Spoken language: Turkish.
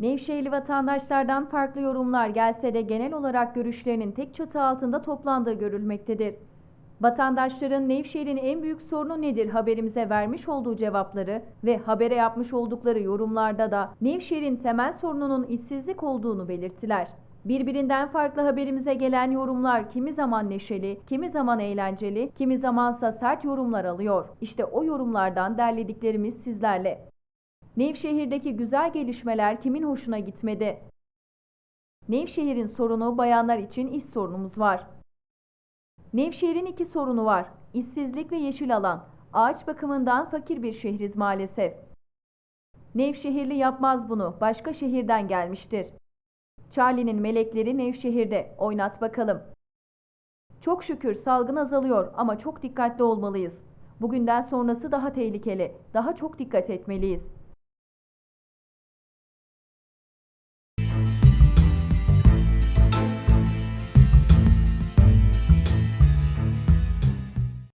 Nevşehirli vatandaşlardan farklı yorumlar gelse de genel olarak görüşlerinin tek çatı altında toplandığı görülmektedir. Vatandaşların Nevşehir'in en büyük sorunu nedir haberimize vermiş olduğu cevapları ve habere yapmış oldukları yorumlarda da Nevşehir'in temel sorununun işsizlik olduğunu belirttiler. Birbirinden farklı haberimize gelen yorumlar kimi zaman neşeli, kimi zaman eğlenceli, kimi zamansa sert yorumlar alıyor. İşte o yorumlardan derlediklerimiz sizlerle. Nevşehir'deki güzel gelişmeler kimin hoşuna gitmedi? Nevşehir'in sorunu bayanlar için iş sorunumuz var. Nevşehir'in iki sorunu var. İşsizlik ve yeşil alan. Ağaç bakımından fakir bir şehriz maalesef. Nevşehirli yapmaz bunu. Başka şehirden gelmiştir. Charlie'nin melekleri Nevşehir'de. Oynat bakalım. Çok şükür salgın azalıyor ama çok dikkatli olmalıyız. Bugünden sonrası daha tehlikeli. Daha çok dikkat etmeliyiz.